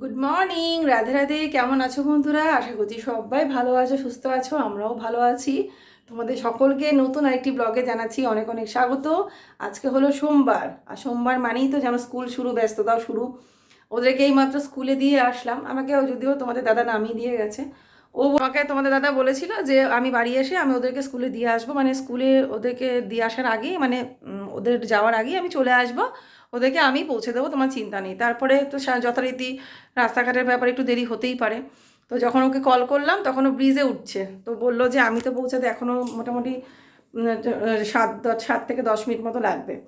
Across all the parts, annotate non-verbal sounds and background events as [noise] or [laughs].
Good morning Radhe Radhe, কেমন আছো বন্ধুরা? আশা করছি সবাই ভালো আছো, সুস্থ আছো, আমরাও ভালো আছি। তোমাদের সকলকে নতুন আরেকটি ব্লগে জানাচ্ছি অনেক অনেক স্বাগত। আজকে হলো সোমবার, আর সোমবার মানেই তো যেন স্কুল শুরু, ব্যস্ততাও শুরু। ওদেরকে এইমাত্র স্কুলে দিয়ে আসলাম। আমাকে যদিও তোমাদের দাদা নামিয়ে দিয়ে গেছে। ও আমাকে তোমাদের দাদা বলেছিল যে আমি বাড়ি এসে আমি ওদেরকে স্কুলে দিয়ে আসব। মানে স্কুলে ওদেরকে দিয়ে আসার আগেই মানে ওদের যাওয়ার আগেই আমি চলে আসব। ওদেরকে আমি পৌঁছে দেবো, তোমার চিন্তা নেই। তারপরে তো সা- যথারীতি রাস্তাঘাটের ব্যাপারে একটু দেরি হতেই পারে। তো যখন ওকে কল করলাম, তখন ও ব্রিজে উঠছে। তো বলল যে, আমি তো পৌঁছাতে এখনও মোটামুটি সাত, দশ, সাত থেকে দশ মিনিট মতো লাগবে।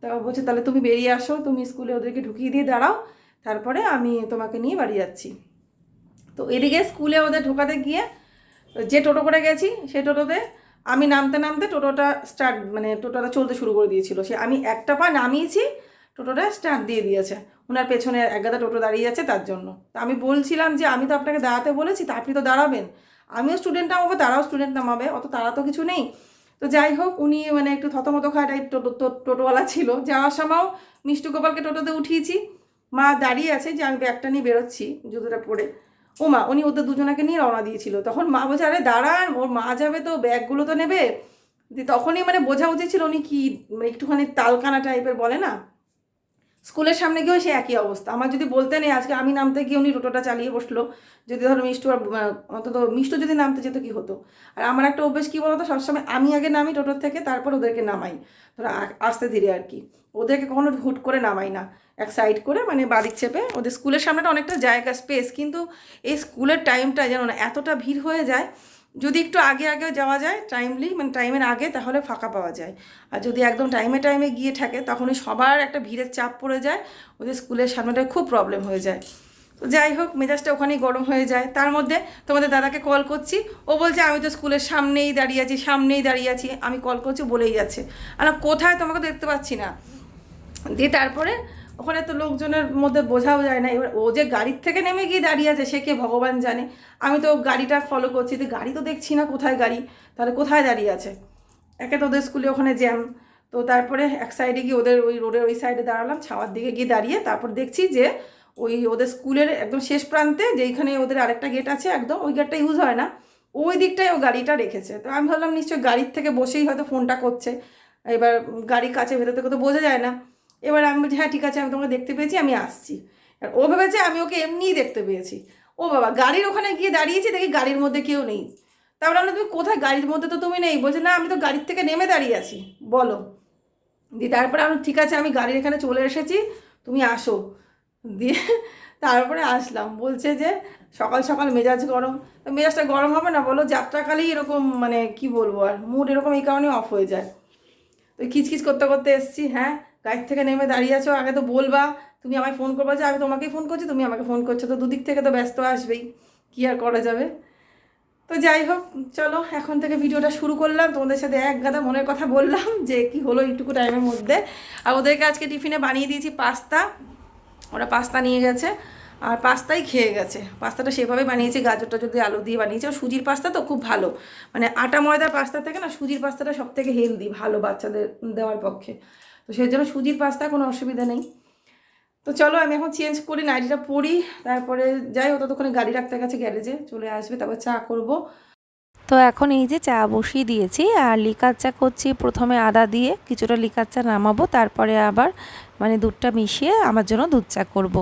তা বলছে, তাহলে তুমি বেরিয়ে আসো, তুমি স্কুলে ওদেরকে ঢুকিয়ে দিয়ে দাঁড়াও। তারপরে আমি তোমাকে নিয়ে বাড়ি যাচ্ছি। তো এদিকে স্কুলে ওদের ঢোকাতে গিয়ে যে টোটো করে গেছি সেই টোটোতে আমি নামতে নামতে টোটোটা স্টার্ট মানে টোটোটা চলতে শুরু করে দিয়েছিল। সে আমি একটা পা নামিয়েছি টোটোটা স্টার্ট দিয়ে দিয়েছে। ওনার পেছনে এক গাদা টোটো দাঁড়িয়ে আছে তার জন্য। তো আমি বলছিলাম যে, আমি তো আপনাকে দাঁড়াতে বলেছি, তা আপনি তো দাঁড়াবেন। আমিও স্টুডেন্ট নামাবো, তারাও স্টুডেন্ট নামাবে, অত তারা তো কিছু নেই। তো যাই হোক, উনি মানে একটু থতমত খাওয়া টাইপ টোটোওয়ালা ছিল। যাওয়ার সময়ও মিষ্টু গোপালকে টোটোতে উঠিয়েছি। মা দাঁড়িয়ে আছে যে, আমি ব্যাগটা নিয়ে বেরোচ্ছি জুতোটা পরে। ও মা, উনি ওদের দুজনাকে নিয়ে রওনা দিয়েছিল। তখন মা বলছে, আরে দাঁড়ান, ওর মা যাবে তো, ব্যাগগুলো তো নেবে। তখনই মানে বোঝা উচিত ছিল উনি কি মানে একটুখানি তালকানা টাইপের বলে না? স্কুলের সামনে গিয়েও সে একই অবস্থা। আমার যদি বলতে নেই আজকে আমি নামতে গিয়ে উনি টোটোটা চালিয়ে বসল, যদি ধরো মিষ্টু আর অন্তত মিষ্টু যদি নামতে যেত কি হতো? আর আমার একটা অভ্যেস কী বলতো, সবসময় আমি আগে নামি টোটোর থেকে, তারপর ওদেরকে নামাই। ধরো আসতে ধীরে আর কি। ওদেরকে কখনো হুট করে নামাই না। এক সাইড করে মানে বাদিক চেপে। ওদের স্কুলের সামনেটা অনেকটা জায়গা স্পেস কিন্তু এই স্কুলের টাইমটা যেন না, এতটা ভিড় হয়ে যায় যদি একটু আগে আগে যাওয়া যায় টাইমলি মানে টাইমের আগে, তাহলে ফাঁকা পাওয়া যায়। আর যদি একদম টাইমে টাইমে গিয়ে থাকে, তখনই সবার একটা ভিড়ের চাপ পড়ে যায়, ওদের স্কুলের সামনেটায় খুব প্রবলেম হয়ে যায়। তো যাই হোক, মেজাজটা ওখানেই গরম হয়ে যায়। তার মধ্যে তোমাদের দাদাকে কল করছি। ও বলছে, আমি তো স্কুলের সামনেই দাঁড়িয়ে আছি, সামনেই দাঁড়িয়ে আছি। আমি কল করছি, বলেই যাচ্ছে। আর কোথায় তোমাকে দেখতে পাচ্ছি না। দিয়ে তারপরে ওখানে তো লোকজনের মধ্যে বোঝাও যায় না। এবার ও যে গাড়ির থেকে নেমে গিয়ে দাঁড়িয়ে আছে, সে কে ভগবান জানে? আমি তো গাড়িটা ফলো করছি তো গাড়ি তো দেখছি না, কোথায় গাড়ি? তাহলে কোথায় দাঁড়িয়ে আছে? একে তো ওদের স্কুলে ওখানে জ্যাম তো তারপরে এক সাইডে গিয়ে ওদের ওই রোডের ওই সাইডে দাঁড়ালাম, ছাওয়ার দিকে গিয়ে দাঁড়িয়ে তারপর দেখছি যে ওই ওদের স্কুলের একদম শেষ প্রান্তে যেইখানে ওদের আরেকটা গেট আছে, একদম ওই গেটটা ইউজ হয় না। ওই দিকটায় ও গাড়িটা রেখেছে। তো আমি ভাবলাম নিশ্চয়ই গাড়ির থেকে বসেই হয়তো ফোনটা করছে। এবার গাড়ির কাছে ভেতর থেকে তো বোঝা যায় না। এবার আমি বলছি হ্যাঁ ঠিক আছে, আমি তোমাকে দেখতে পেয়েছি, আমি আসছি। আর ও ভেবেছে, আমি ওকে এমনিই দেখতে পেয়েছি। ও বাবা, গাড়ির ওখানে গিয়ে দাঁড়িয়েছি, দেখি গাড়ির মধ্যে কেউ নেই। তারপরে আমরা তুমি কোথায়? গাড়ির মধ্যে তো তুমি নেই। বলছে, না, আমি তো গাড়ির থেকে নেমে দাঁড়িয়ে আছি, বলো। দিয়ে তারপরে আমি, ঠিক আছে, আমি গাড়ির এখানে চলে এসেছি, তুমি আসো। দিয়ে তারপরে আসলাম। বলছে যে, সকাল সকাল মেজাজ গরম। মেজাজটা গরম হবে না, বলো, যাত্রাকালেই এরকম মানে কি বলব আর, মুড এরকম এই কারণে অফ হয়ে যায়। তো খিচখিচ করতে করতে এসছি হ্যাঁ গাড়ি থেকে নেমে দাঁড়িয়ে আছো, আগে তো বলবা, তুমি আমায় ফোন করবা যে, আমি তোমাকেই ফোন করছি, তুমি আমাকে ফোন করছ। তো দুদিক থেকে তো ব্যস্ত আসবেই, কী আর করা যাবে? তো যাই হোক, চলো, এখন থেকে ভিডিওটা শুরু করলাম। তোমাদের সাথে এক গাদা মনের কথা বললাম যে, কি হলো এইটুকু টাইমের মধ্যে। আর ওদেরকে আজকে টিফিনে বানিয়ে দিয়েছি পাস্তা। ওরা পাস্তা নিয়ে গেছে, আর পাস্তাই খেয়ে গেছে। পাস্তাটা সেভাবে বানিয়েছি গাজরটা যদি আলু দিয়ে বানিয়েছে। সুজির পাস্তা তো খুব ভালো। মানে আটা ময়দার পাস্তা থেকে না, সুজির পাস্তাটা সব থেকে হেলদি ভালো বাচ্চাদের দেওয়ার পক্ষে। তো সেই জন্য সুজির পাস্তা কোনো অসুবিধা নেই। তো চলো আমি এখন চেঞ্জ করি, নাইটিটা পরি, তারপরে যাই ও ততক্ষণে গাড়ি রাখতে গেছে গ্যারেজে চলে আসবে, তারপর চা করব। তো এখন এই যে চা বসিয়ে দিয়েছি, আর লিকার চা করছি, প্রথমে আদা দিয়ে কিছুটা লিকার চা নামাবো, তারপরে আবার মানে দুধটা মিশিয়ে আমার জন্য দুধ চা করব।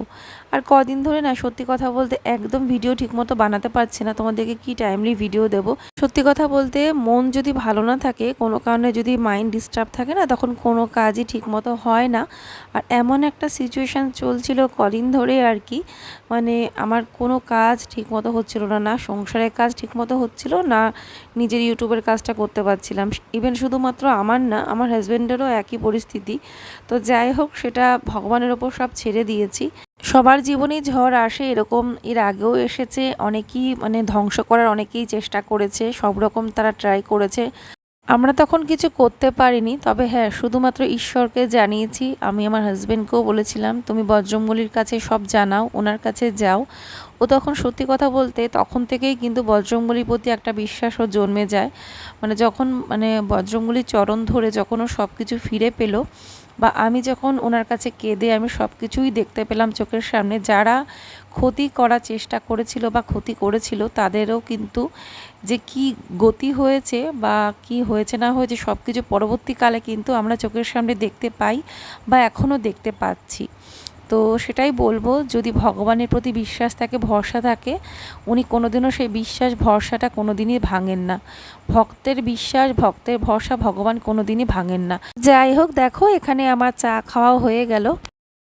আর কদিন ধরে না, সত্যি কথা বলতে একদম ভিডিও ঠিকমতো বানাতে পারছি না। তোমাদেরকে কি টাইমলি ভিডিও দেব? সত্যি কথা বলতে মন যদি ভালো না থাকে, কোনো কারণে যদি মাইন্ড ডিস্টার্ব থাকে না, তখন কোনো কাজই ঠিকমতো হয় না। আর এমন একটা সিচুয়েশান চলছিল কদিন ধরে আর কি মানে আমার কোনো কাজ ঠিকমতো হচ্ছিল না না সংসারের কাজ ঠিকমতো হচ্ছিল, না নিজের ইউটিউবের কাজটা করতে পারছিলাম। ইভেন শুধুমাত্র আমার না, আমার হাজব্যান্ডেরও একই পরিস্থিতি। তো যাই হোক সেটা ভগবানের ওপর সব ছেড়ে দিয়েছি। সবার জীবনেই ঝড় আসে এরকম, এর আগেও এসেছে, অনেকেই মানে ধ্বংস করার অনেকেই চেষ্টা করেছে, সব রকম তারা ট্রাই করেছে। আমরা তখন কিছু করতে পারিনি, তবে হ্যাঁ শুধুমাত্র ঈশ্বরকে জানিয়েছি। আমি আমার হাজব্যান্ডকেও বলেছিলাম, তুমি বজ্রমলির কাছে সব জানাও, ওনার কাছে যাও। ও তখন সত্যি কথা বলতে তখন থেকেই কিন্তু বজ্রমলির প্রতি একটা বিশ্বাসও জন্মে যায়। মানে যখন মানে বজ্রমলির চরণ ধরে যখন ও সব কিছু ফিরে পেল বা আমি যখন ওনার কাছে কেঁদে আমি সব কিছুই দেখতে পেলাম চোখের সামনে, যারা ক্ষতি করার চেষ্টা করেছিল বা ক্ষতি করেছিল তাদেরও কিন্তু যে কি গতি হয়েছে বা কি হয়েছে না হয়েছে সব কিছু পরবর্তীকালে কিন্তু আমরা চোখের সামনে দেখতে পাই বা এখনও দেখতে পাচ্ছি। তো সেটাই বলব, যদি ভগবানের প্রতি বিশ্বাস থাকে, ভরসা থাকে, উনি কোনোদিনও সেই বিশ্বাস, ভরসাটা কোনোদিনই ভাঙেন না। ভক্তের বিশ্বাস, ভক্তের ভরসা ভগবান কোনোদিনই ভাঙেন না। যাই হোক, দেখো, এখানে আমার চা খাওয়া হয়ে গেল।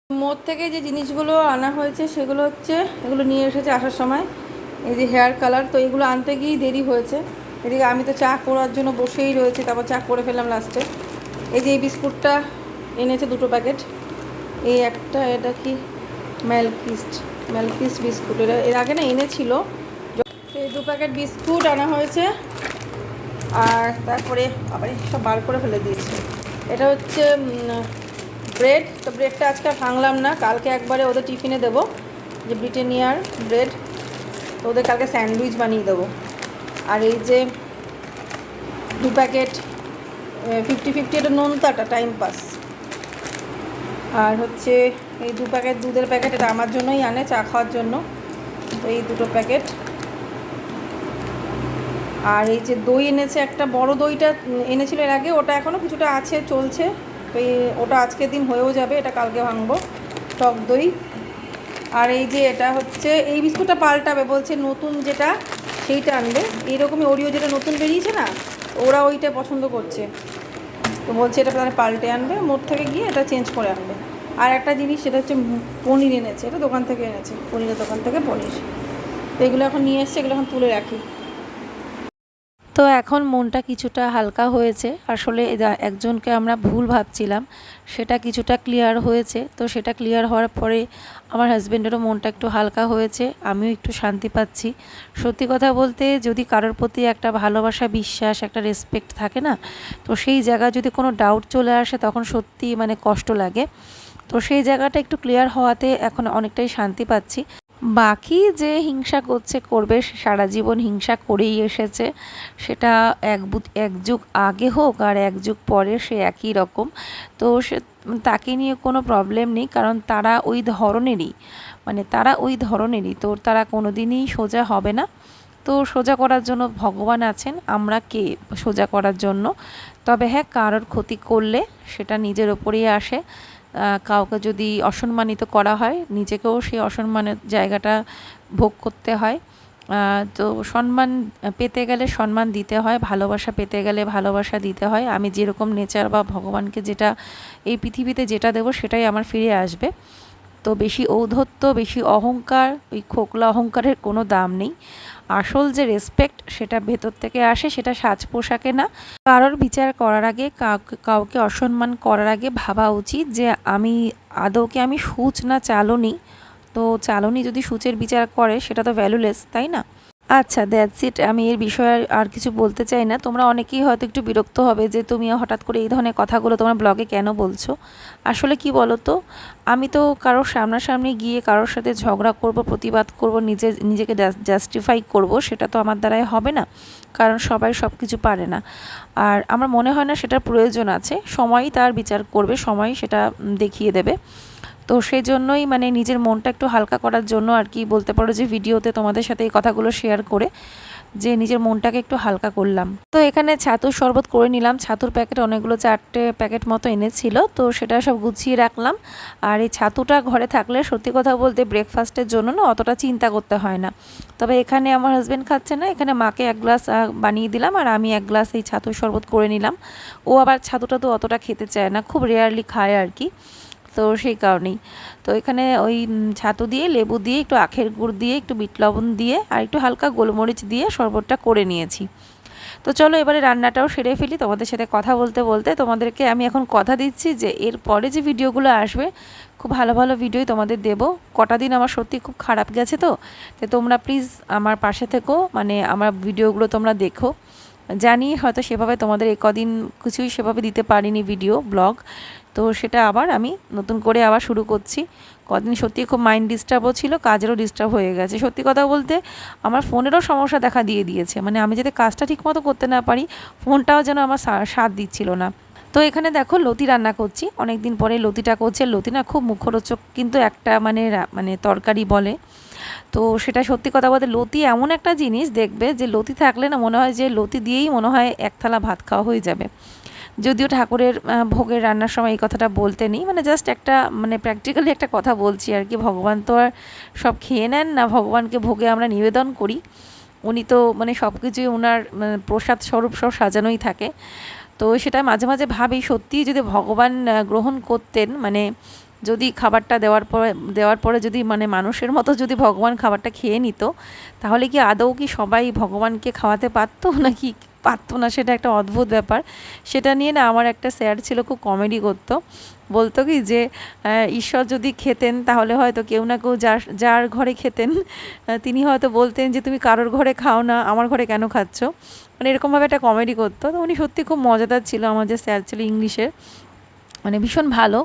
মোড় থেকে যে জিনিসগুলো আনা হয়েছে, সেগুলো হচ্ছে, এগুলো নিয়ে এসেছে আসার সময়। এই যে হেয়ার কালার তো এগুলো আনতে গিয়েই দেরি হয়েছে। এদিকে আমি তো চা করার জন্য বসেই রয়েছি, তারপর চা করে ফেললাম লাস্টে এই যে এই বিস্কুটটা এনেছে দুটো প্যাকেট। এই একটা এটা কি? ম্যালকিস্ট ম্যালকিস্ট বিস্কুট এটা এর আগে না এনেছিল। এই দু প্যাকেট বিস্কুট আনা হয়েছে। আর তারপরে আবার সব বার করে ফেলে দিয়েছে। এটা হচ্ছে ব্রেড তো ব্রেডটা আজকে ভাঙলাম না। কালকে একবারে ওদের টিফিনে দেবো। যে ব্রিটেনিয়ার ব্রেড তো ওদের কালকে স্যান্ডউইচ বানিয়ে দেবো। আর এই যে দু প্যাকেট ফিফটি ফিফটি এটা নোনতাটা, টাইম পাস। আর হচ্ছে এই দু প্যাকেট দুধের প্যাকেট, এটা আমার জন্যই আনে, চা খাওয়ার জন্য। তো এই দুটো প্যাকেট। আর এই যে দই এনেছে, একটা বড় দইটা এনেছিল এর আগে, ওটা এখনও কিছুটা আছে, চলছে। তো ওটা আজকের দিন হয়েও যাবে, এটা কালকে ভাঙবো, টক দই। আর এই যে এটা হচ্ছে, এই বিস্কুটটা পাল্টাবে, বলছে নতুন যেটা, সেইটা আনবে। এইরকমই ওরিও যেটা নতুন বেরিয়েছে না, ওরা ওইটা পছন্দ করছে। তো বলছে এটা তাহলে পাল্টে আনবে মোট থেকে গিয়ে এটা চেঞ্জ করে আনবে। আর একটা জিনিস, সেটা হচ্ছে পনির এনেছে, এটা দোকান থেকে এনেছে, পনিরের দোকান থেকে পনির। তো এগুলো এখন নিয়ে এসছে, এগুলো এখন তুলে রাখি। তো এখন মনটা কিছুটা হালকা হয়েছে। আসলে একজনকে আমরা ভুল ভাবছিলাম, সেটা কিছুটা ক্লিয়ার হয়েছে। তো সেটা ক্লিয়ার হওয়ার পরে আমার হাজব্যান্ডেরও মনটা একটু হালকা হয়েছে, আমিও একটু শান্তি পাচ্ছি। সত্যি কথা বলতে যদি কারোর প্রতি একটা ভালোবাসা, বিশ্বাস, একটা রেসপেক্ট থাকে না, তো সেই জায়গায় যদি কোনো ডাউট চলে আসে, তখন সত্যি মানে কষ্ট লাগে। তো সেই জায়গাটা একটু ক্লিয়ার হওয়াতে এখন অনেকটাই শান্তি পাচ্ছি। বাকি যে হিংসা করছে, করবে সারা জীবন হিংসা করেই এসেছে, সেটা এক এক যুগ আগে হোক আর এক যুগ পরে সে একই রকম। তো সে, তাকে নিয়ে কোনো প্রবলেম নেই, কারণ তারা ওই ধরনেরই মানে তারা ওই ধরনেরই। তো তারা কোনো দিনই সোজা হবে না। তো সোজা করার জন্য ভগবান আছেন, আমরা কে সোজা করার জন্য? তবে হ্যাঁ কারোর ক্ষতি করলে সেটা নিজের ওপরেই আসে। কাউকে যদি অসম্মানিত করা হয়, নিজেকেও সেই অসম্মানের জায়গাটা ভোগ করতে হয়। তো সম্মান পেতে গেলে সম্মান দিতে হয়, ভালোবাসা পেতে গেলে ভালোবাসা দিতে হয়। আমি যেরকম নেচার বা ভগবানকে যেটা, এই পৃথিবীতে যেটা দেবো সেটাই আমার ফিরে আসবে। তো বেশি ঔদ্ধত্য, বেশি অহংকার, ওই খোকলা অহংকারের কোনো দাম নেই। আসল যে রেসপেক্ট সেটা ভেতর থেকে আসে, সেটা সাজ পোশাকে না। কারোর বিচার করার আগে কাউকে অসম্মান করার আগে ভাবা উচিত যে আমি আদৌকে আমি সুচ না চালনি। তো চালনি যদি সুচের বিচার করে, সেটা তো ভ্যালুলেস তাই না? আচ্ছা দ্যাটস ইট আমি এর বিষয়ে আর কিছু বলতে চাই না। তোমরা অনেকেই হয়তো একটু বিরক্ত হবে যে তুমি হঠাৎ করে এই ধরনের কথাগুলো তোমার ব্লগে কেন বলছো? আসলে কি বলো তো আমি তো কারোর সামনাসামনি গিয়ে কারোর সাথে ঝগড়া করব, প্রতিবাদ করব, নিজে, নিজেকে জাস্টিফাই করব, সেটা তো আমার দ্বারাই হবে না। কারণ সবাই সব কিছু পারে না। আর আমার মনে হয় না সেটার প্রয়োজন আছে। সময়ই তার বিচার করবে, সময়ই সেটা দেখিয়ে দেবে। তো সেই জন্যই মানে নিজের মনটা একটু হালকা করার জন্য আর কি বলতে পারো যে ভিডিওতে তোমাদের সাথে এই কথাগুলো শেয়ার করে যে নিজের মনটাকে একটু হালকা করলাম। তো এখানে ছাতুর শরবত করে নিলাম। ছাতুর প্যাকেট অনেকগুলো চারটে প্যাকেট মতো এনেছিল। তো সেটা সব গুছিয়ে রাখলাম। আর এই ছাতুটা ঘরে থাকলে সত্যি কথা বলতে ব্রেকফাস্টের জন্য না অতটা চিন্তা করতে হয় না। তবে এখানে আমার হাজব্যান্ড খাচ্ছে না। এখানে মাকে এক গ্লাস বানিয়ে দিলাম আর আমি এক গ্লাস এই ছাতুর শরবত করে নিলাম। ও আবার ছাতুটা তো অতটা খেতে চায় না। খুব রেয়ারলি খায় আর কি। তো সেই কারণেই। তো এখানে ওই ছাতু দিয়ে, লেবু দিয়ে, একটু আখের গুড় দিয়ে, একটু বিট লবণ দিয়ে, আর একটু হালকা গোলমরিচ দিয়ে শরবতটা করে নিয়েছি। তো চলো এবারে রান্নাটাও সেরে ফেলি, তোমাদের সাথে কথা বলতে বলতে তোমাদেরকে আমি এখন কথা দিচ্ছি যে এর পরে যে ভিডিওগুলো আসবে, খুব ভালো ভালো ভিডিওই তোমাদের দেব। কটা দিন আমার সত্যি খুব খারাপ গেছে তো তো তোমরা প্লিজ আমার পাশে থেকো মানে আমার ভিডিওগুলো তোমরা দেখো। জানি হয়তো সেভাবে তোমাদের এই কদিন কিছুই সেভাবে দিতে পারিনি ভিডিও, ব্লগ। তো সেটা আবার আমি নতুন করে আবার শুরু করছি। কদিন সত্যি খুব মাইন্ড ডিস্টার্বও ছিল, কাজেরও ডিস্টার্ব হয়ে গেছে। সত্যি কথা বলতে আমার ফোনেরও সমস্যা দেখা দিয়ে দিয়েছে। মানে আমি যাতে কাজটা ঠিকমতো করতে না পারি, ফোনটাও যেন আমার সাথ দিচ্ছিল না। তো এখানে দেখো লতি রান্না করছি। অনেক দিন পরে লতিটা করছে। লতি না খুব মুখরোচক, কিন্তু একটা মানে মানে তরকারি বলে। তো সেটা সত্যি কথা বলতে লতি এমন একটা জিনিস দেখবে যে লতি থাকলে না মনে হয় যে লতি দিয়েই মনে হয় এক থালা ভাত খাওয়া হয়ে যাবে। যদিও ঠাকুরের ভোগের রান্নার সময় এই কথাটা বলতে নেই মানে জাস্ট একটা মানে প্র্যাকটিক্যালি একটা কথা বলছি আর কি। ভগবান তো আর সব খেয়ে নেন না, ভগবানকে ভোগে আমরা নিবেদন করি। উনি তো মানে সব কিছুই ওনার মানে প্রসাদ স্বরূপ সব সাজানোই থাকে। তো সেটা মাঝে মাঝে ভাবি সত্যিই যদি ভগবান গ্রহণ করতেন মানে যদি খাবারটা দেওয়ার পরে দেওয়ার পরে যদি মানে মানুষের মতো যদি ভগবান খাবারটা খেয়ে নিত, তাহলে কি আদৌ কি সবাই ভগবানকে খাওয়াতে পারতো, [laughs] নাকি পারতো না, সেটা একটা অদ্ভুত ব্যাপার। সেটা নিয়ে না আমার একটা স্যার ছিল, খুব কমেডি করতো। বলতো কি যে ঈশ্বর যদি খেতেন, তাহলে হয়তো কেউ না কেউ যার যার ঘরে খেতেন তিনি হয়তো বলতেন যে, তুমি কারোর ঘরে খাও না, আমার ঘরে কেন খাচ্ছ? মানে এরকমভাবে একটা কমেডি করতো। তো উনি সত্যি খুব মজাদার ছিল, আমার যে স্যার ছিল ইংলিশের। মানে ভীষণ ভালো।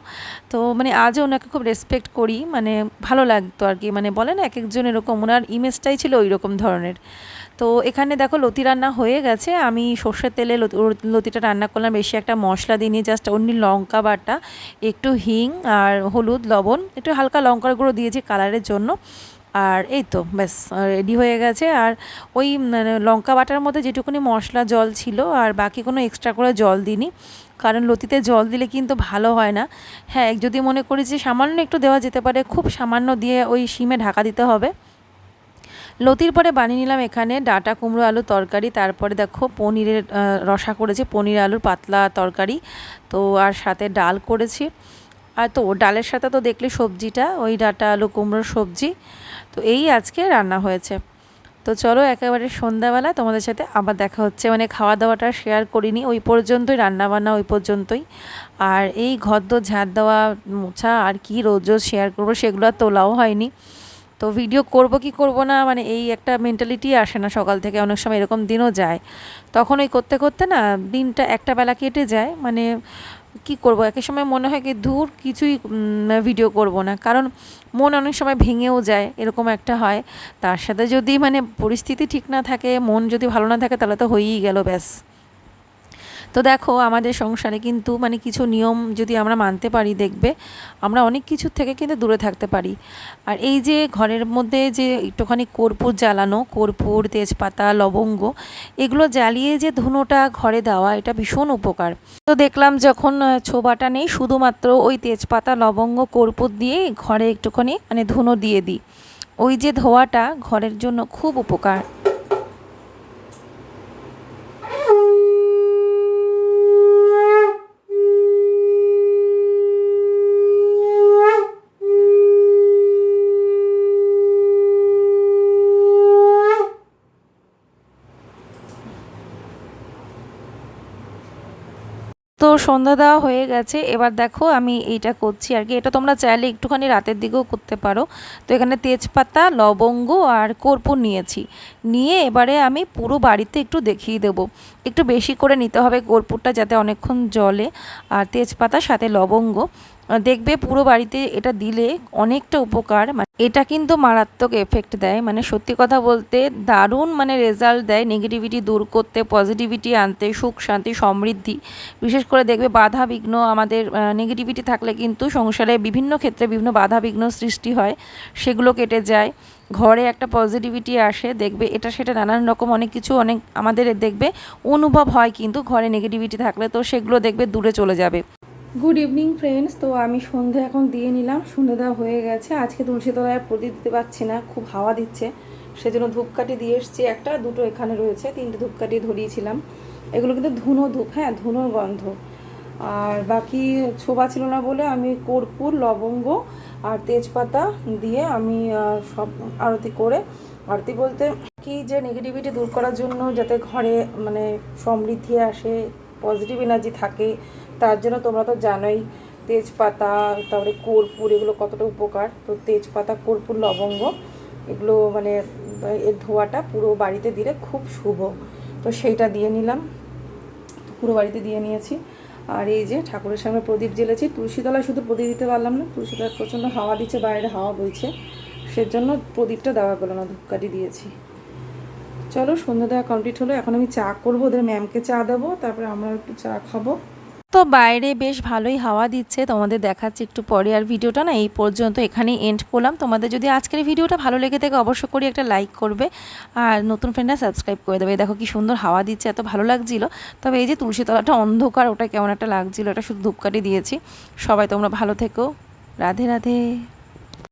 তো মানে আজও ওনাকে খুব রেসপেক্ট করি মানে ভালো লাগতো আর কি। মানে বলে না এক একজন এরকম, ওনার ইমেজটাই ছিল ওই রকম ধরনের। তো এখানে দেখো, লতি রান্না হয়ে গেছে। আমি সর্ষের তেলে লতিটা রান্না করলাম। বেশি একটা মশলা দিইনি জাস্ট অনলি লঙ্কা বাটা, একটু হিং আর হলুদ, লবণ, একটু হালকা লঙ্কার গুঁড়ো দিয়েছি কালারের জন্য। আর এই তো, ব্যাস রেডি হয়ে গেছে। আর ওই মানে লঙ্কা বাটার মধ্যে যেটুকুনি মশলা জল ছিল, আর বাকি কোনো এক্সট্রা করে জল দিইনি। কারণ লতিতে জল দিলে কিন্তু ভালো হয় না। হ্যাঁ যদি মনে করি যে সামান্য একটু দেওয়া যেতে পারে, খুব সামান্য দিয়ে ওই শিমে ঢাকা দিতে হবে। লতির পরে বানিয়ে নিলাম এখানে ডাটা, কুমড়ো আলু তরকারি, তারপরে দেখো পনিরের রসা করেছি, পনির, আলুর পাতলা তরকারি। তো আর সাথে ডাল করেছি। আর তো ডালের সাথে তো দেখলে সবজিটা, ওই ডাটা, আলু, কুমড়োর সবজি। তো এই আজকে রান্না হয়েছে। তো চলো একেবারে সন্ধ্যাবেলা তোমাদের সাথে আবার দেখা হচ্ছে। মানে খাওয়া দাওয়াটা শেয়ার করিনি, ওই পর্যন্তই রান্না বান্না ওই পর্যন্তই। আর এই ঘদ্দ, ঝাঁট দেওয়া, মোছা আর কি রোজ রোজ শেয়ার করব সেগুলো আর তোলাও হয়নি। তো ভিডিও করব কি করব না মানে এই একটা মেন্টালিটি আসে না সকাল থেকে, অনেক সময় এরকম দিনও যায়। তখন ওই করতে করতে না দিনটা একটা বেলা কেটে যায়। মানে কি করব? একই সময় মনে হয় কি দূর কিছুই ভিডিও করব না। কারণ মন অনেক সময় ভেঙেও যায়, এরকম একটা হয়। তার সাথে যদি মানে পরিস্থিতি ঠিক না থাকে, মন যদি ভালো না থাকে, তাহলে তো হয়েই গেল, ব্যাস। তো দেখো, আমাদের সংসারে কিন্তু মানে কিছু নিয়ম যদি আমরা মানতে পারি, দেখবে আমরা অনেক কিছুর থেকে কিন্তু দূরে থাকতে পারি। আর এই যে ঘরের মধ্যে যে একটুখানি কর্পূর জ্বালানো, কর্পূর, তেজপাতা, লবঙ্গ, এগুলো জ্বালিয়ে যে ধুনোটা ঘরে দেওয়া, এটা ভীষণ উপকার। তো দেখলাম যখন ছোবাটা নেই, শুধুমাত্র ওই তেজপাতা, লবঙ্গ, কর্পূর দিয়ে ঘরে একটুখানি মানে ধুনো দিয়ে দিই। ওই যে ধোয়াটা ঘরের জন্য খুব উপকার। তো সন্ধ্যা দেওয়া হয়ে গেছে। এবার দেখো আমি এইটা করছি আর কি। এটা তোমরা চাইলে একটুখানি রাতের দিকেও করতে পারো। তো এখানে তেজপাতা, লবঙ্গ আর কর্পূর নিয়েছি। নিয়ে এবারে আমি পুরো বাড়িতে একটু দেখিয়ে দেবো। একটু বেশি করে নিতে হবে কর্পূরটা যাতে অনেকক্ষণ জলে আর তেজপাতা, সাথে লবঙ্গ। দেখবে পুরো বাড়িতে এটা দিলে অনেকটা উপকার। মানে এটা কিন্তু মারাত্মক এফেক্ট দেয়। মানে সত্যি কথা বলতে দারুণ মানে রেজাল্ট দেয়। নেগেটিভিটি দূর করতে পজিটিভিটি আনতে, সুখ, শান্তি, সমৃদ্ধি। বিশেষ করে দেখবে বাধা বিঘ্ন আমাদের নেগেটিভিটি থাকলে কিন্তু সংসারে বিভিন্ন ক্ষেত্রে বিভিন্ন বাধা বিঘ্ন সৃষ্টি হয়। সেগুলো কেটে যায়। ঘরে একটা পজিটিভিটি আসে। দেখবে এটা সেটা নানান রকম অনেক কিছু অনেক আমাদের দেখবে অনুভব হয় কিন্তু ঘরে নেগেটিভিটি থাকলে তো সেগুলো দেখবে দূরে চলে যাবে। গুড ইভিনিং ফ্রেন্ডস তো আমি সন্ধে এখন দিয়ে নিলাম। সন্ধে দেওয়া হয়ে গেছে। আজকে তুলসী তলায় প্রদীপ দিতে পারছি না। খুব হাওয়া দিচ্ছে। সেজন্য ধূপকাঠি দিয়ে এসছি একটা। দুটো এখানে রয়েছে। তিনটে ধূপকাঠি ধরিয়েছিলাম। এগুলো কিন্তু ধুনো ধূপ হ্যাঁ ধুনোর গন্ধ। আর বাকি ছোবা ছিল না বলে আমি কর্পূর, লবঙ্গ আর তেজপাতা দিয়ে আমি সব আরতি করে আরতি বলতে কি যে নেগেটিভিটি দূর করার জন্য যাতে ঘরে মানে সমৃদ্ধি আসে পজিটিভ এনার্জি থাকে তার জন্য তোমরা তো জানোই, তেজপাতা, তারপরে কর্পূর, এগুলো কতটা উপকার। তো তেজপাতা, কর্পূর, লবঙ্গ, এগুলো মানে এর ধোয়াটা পুরো বাড়িতে দিলে খুব শুভ। তো সেইটা দিয়ে নিলাম। পুরো বাড়িতে দিয়ে নিয়েছি। আর এই যে ঠাকুরের সামনে প্রদীপ জ্বেলেছি, তুলসীতলায় শুধু প্রদীপ দিতে পারলাম না, তুলসীতলায় প্রচণ্ড হাওয়া দিচ্ছে, বাইরে হাওয়া বইছে। সেজন্য প্রদীপটা দেওয়া গেলো, না ধূপকাঠি দিয়েছি। চলো, সন্ধ্যা দেওয়া কমপ্লিট হলো। এখন আমি চা করব, ওদের ম্যামকে চা দেবো, তারপরে আমরা একটু চা খাব। তো বাইরে বেশ ভালোই হাওয়া দিচ্ছে। তোমাদের দেখাচ্ছি একটু পরে। আর ভিডিওটা না এই পর্যন্ত এখানেই এন্ড করলাম। তোমাদের যদি আজকের ভিডিওটা ভালো লেগে থাকে অবশ্য করে একটা লাইক করবে। আর নতুন ফ্রেন্ডরা সাবস্ক্রাইব করে দেবে। দেখো কি সুন্দর হাওয়া দিচ্ছে, এত ভালো লাগছিল। তবে এই যে তুলসী তলাটা অন্ধকার, ওটা কেমন একটা লাগছিল, এটা শুধু ধূপকাঠি দিয়েছি। সবাই তোমরা ভালো থেকো। রাধে রাধে।